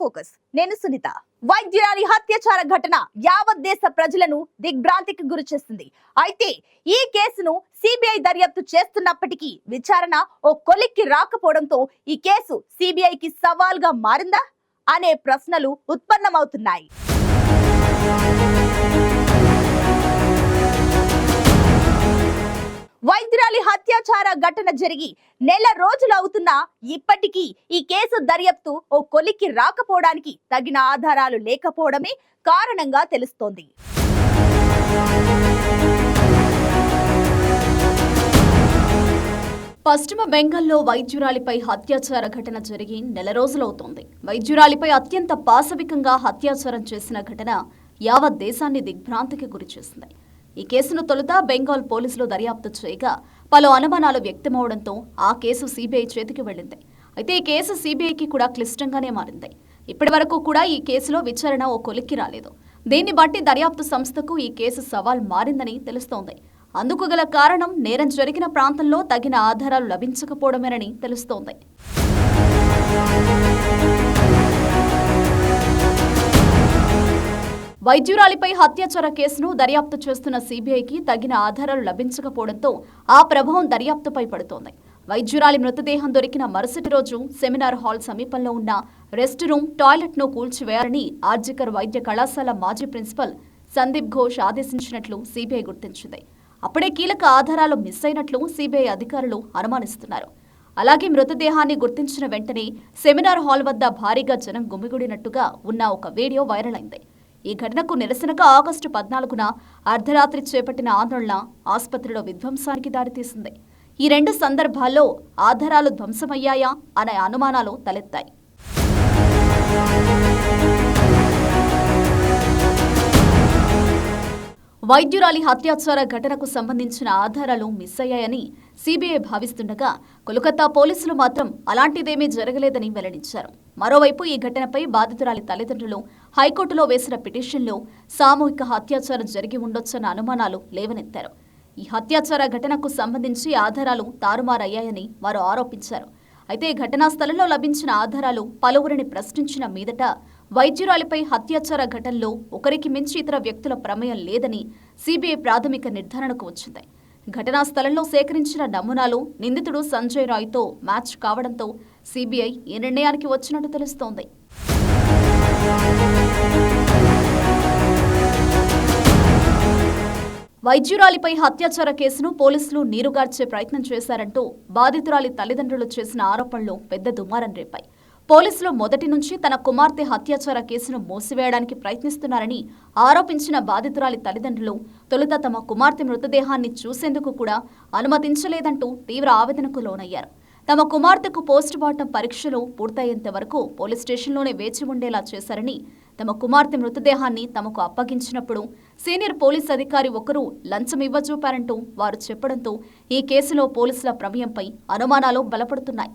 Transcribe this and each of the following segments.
Focus. నేను సునీత. వైద్యురాలి హత్యాచార ఘటన యావత్ దేశ ప్రజలను దిగ్భ్రాంతికి గురి చేస్తుంది. అయితే ఈ కేసును సిబిఐ దర్యాప్తు చేస్తున్నప్పటికీ విచారణ ఓ కొలిక్కి రాకపోవడంతో ఈ కేసు సిబిఐకి సవాల్గా మారిందా? అనే ప్రశ్నలు ఉత్పన్నమవుతున్నాయి. వైద్యురాలి ఘటన జరిగి నెల రోజులు అవుతున్నా ఇప్పటికీ ఈ కేసు దర్యాప్తు ఓ కొలిక్కి రాకపోవడానికి తగిన ఆధారాలు లేకపోవడమే కారణంగా తెలుస్తోంది. పశ్చిమ బెంగాల్లో వైద్యురాలిపై హత్యాచార ఘటన జరిగి నెల రోజులవుతోంది వైద్యురాలిపై అత్యంత పాశవికంగా హత్యాచారం చేసిన ఘటన యావత్ దేశాన్ని దిగ్భ్రాంతికి గురిచేసింది. ఈ కేసును తొలుత బెంగాల్ పోలీసులు దర్యాప్తు చేయగా పలు అనుమానాలు వ్యక్తమవడంతో ఆ కేసు సీబీఐ చేతికి వెళ్ళింది. అయితే ఈ కేసు సీబీఐకి కూడా క్లిష్టంగానే మారింది. ఇప్పటి వరకు కూడా ఈ కేసులో విచారణ ఓ కొలిక్కి రాలేదు. దీన్ని బట్టి దర్యాప్తు సంస్థకు ఈ కేసు సవాల్ మారిందని తెలుస్తోంది. అందుకు గల కారణం నేరం జరిగిన ప్రాంతంలో తగిన ఆధారాలు లభించకపోవడమేనని తెలుస్తోంది. వైద్యురాలిపై హత్యాచార కేసును దర్యాప్తు చేస్తున్న సీబీఐకి తగిన ఆధారాలు లభించకపోవడంతో ఆ ప్రభావం దర్యాప్తుపై పడుతోంది. వైద్యురాలి మృతదేహం దొరికిన మరుసటి రోజు సెమినార్ హాల్ సమీపంలో ఉన్న రెస్ట్ రూమ్ టాయిలెట్ను కూల్చివేయాలని ఆర్జికర్ వైద్య కళాశాల మాజీ ప్రిన్సిపల్ సందీప్ ఘోష్ ఆదేశించినట్లు సీబీఐ గుర్తించింది. అప్పుడే కీలక ఆధారాలు మిస్ అయినట్లు సీబీఐ అధికారులు అనుమానిస్తున్నారు. అలాగే మృతదేహాన్ని గుర్తించిన వెంటనే సెమినార్ హాల్ వద్ద భారీగా జనం గుమిగూడినట్టుగా ఉన్న ఒక వీడియో వైరల్ అయింది. ఈ ఘటనకు నిరసనగా ఆగస్టు పద్నాలుగున అర్ధరాత్రి చేపట్టిన ఆందోళన ఆసుపత్రిలో విధ్వంసానికి దారితీసింది. ఈ రెండు సందర్భాల్లో ఆధారాలు ధ్వంసమయ్యాయా అనే అనుమానాలు తలెత్తాయి. వైద్యురాలి హత్యాచార ఘటనకు సంబంధించిన ఆధారాలు మిస్ అయ్యాయని సీబీఐ భావిస్తుండగా కోలకత్తా పోలీసులు మాత్రం అలాంటిదేమీ జరగలేదని వెల్లడించారు. మరోవైపు ఈ ఘటనపై బాధితురాలి తల్లిదండ్రులు హైకోర్టులో వేసిన పిటిషన్లో సామూహిక హత్యాచారం జరిగి ఉండొచ్చన్న అనుమానాలు లేవనెత్తారు. ఈ హత్యాచార ఘటనకు సంబంధించి ఆధారాలు తారుమారయ్యాయని వారు ఆరోపించారు. అయితే ఘటనా స్థలంలో లభించిన ఆధారాలు పలువురిని ప్రశ్నించిన మీదట వైద్యురాలిపై హత్యాచార ఘటనలో ఒకరికి మించి ఇతర వ్యక్తుల ప్రమేయం లేదని సిబిఐ ప్రాథమిక నిర్ధారణకు వచ్చింది. ఘటనా స్థలంలో సేకరించిన నమూనాలు నిందితుడు సంజయ్ రాయ్తో మ్యాచ్ కావడంతో సిబిఐ ఈ నిర్ణయానికి వచ్చినట్టు తెలుస్తోంది. వైద్యురాలిపై హత్యాచార కేసును పోలీసులు నీరుగార్చే ప్రయత్నం చేశారంటూ బాధితురాలి తల్లిదండ్రులు చేసిన ఆరోపణలు పెద్ద దుమారం రేపాయి. పోలీసులు మొదటి నుంచి తన కుమార్తె హత్యాచార కేసును మూసివేయడానికి ప్రయత్నిస్తున్నారని ఆరోపించిన బాధితురాలి తల్లిదండ్రులు తొలుత తమ కుమార్తె మృతదేహాన్ని చూసేందుకు కూడా అనుమతించలేదంటూ తీవ్ర ఆవేదనకు లోనయ్యారు. తమ కుమార్తెకు పోస్టుమార్టం పరీక్షలు పూర్తయ్యేంత వరకు పోలీస్ స్టేషన్లోనే వేచి ఉండేలా చేశారని తమ కుమార్తె మృతదేహాన్ని తమకు అప్పగించినప్పుడు సీనియర్ పోలీస్ అధికారి ఒకరు లంచం ఇవ్వజూపారంటూ వారు చెప్పడంతో ఈ కేసులో పోలీసుల ప్రమేయంపై అనుమానాలు బలపడుతున్నాయి.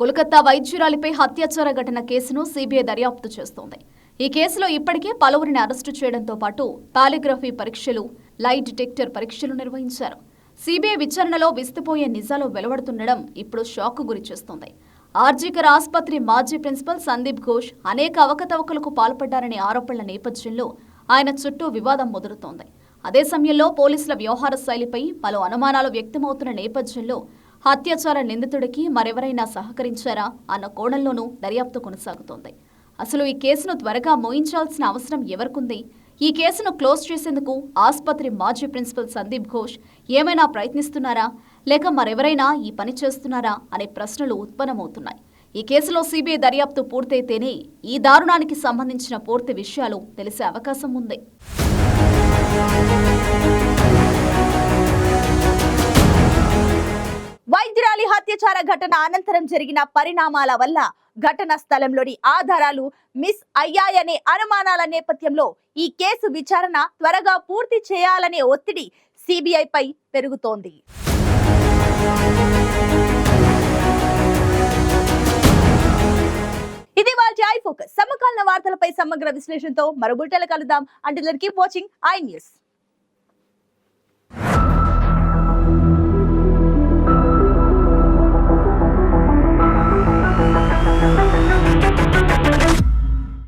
కోల్కతా వైద్యురాలిపై హత్యాచార ఘటన కేసును సీబీఐ దర్యాప్తు చేస్తోంది. ఈ కేసులో ఇప్పటికే పలువురిని అరెస్టు చేయడంతో పాటు పాలిగ్రఫీ పరీక్షలు లై డిటెక్టర్ పరీక్షలు నిర్వహించారు. సిబిఐ విచారణలో విస్తుపోయే నిజాలు వెలువడుతుండడం ఇప్పుడు షాక్ గురిచేస్తోంది ఆర్జీకర్ ఆసుపత్రి మాజీ ప్రిన్సిపల్ సందీప్ ఘోష్ అనేక అవకతవకలకు పాల్పడ్డారనే ఆరోపణల నేపథ్యంలో ఆయన చుట్టూ వివాదం ముదురుతోంది. అదే సమయంలో పోలీసుల వ్యవహార శైలిపై పలు అనుమానాలు వ్యక్తమవుతున్న నేపథ్యంలో హత్యాచార నిందితుడికి మరెవరైనా సహకరించారా అన్న కోణంలోనూ దర్యాప్తు కొనసాగుతోంది. అసలు ఈ కేసును త్వరగా మోయించాల్సిన అవసరం ఎవరికుంది? ఈ కేసును క్లోజ్ చేసేందుకు ఆసుపత్రి మాజీ ప్రిన్సిపల్ సందీప్ ఘోష్ ఏమైనా ప్రయత్నిస్తున్నారా? లేక మరెవరైనా ఈ పని చేస్తున్నారా? అనే ప్రశ్నలు ఉత్పన్నమవుతున్నాయి. ఈ కేసులో సిబిఐ దర్యాప్తు పూర్తయితేనే ఈ దారుణానికి సంబంధించిన పూర్తి విషయాలు తెలిసే అవకాశం ఉంది. వైద్యురాలి ఘటన అనంతరం జరిగిన పరిణామాల వల్ల ఘటన స్థలంలోని ఆధారాలు మిస్ అయ్యాయనే అనుమానాల నేపథ్యంలో ఈ కేసు విచారణ త్వరగా పూర్తి చేయాలనే ఒత్తిడి సిబిఐ పై పెరుగుతోంది. ఇది వాళ్ళ ఐ ఫోకస్. సమకాలీన వార్తలపై సమగ్ర విశ్లేషణతో మరో బుల్టెలు కలుద్దాం. అంటే కీప్ వాచింగ్ ఐ న్యూస్.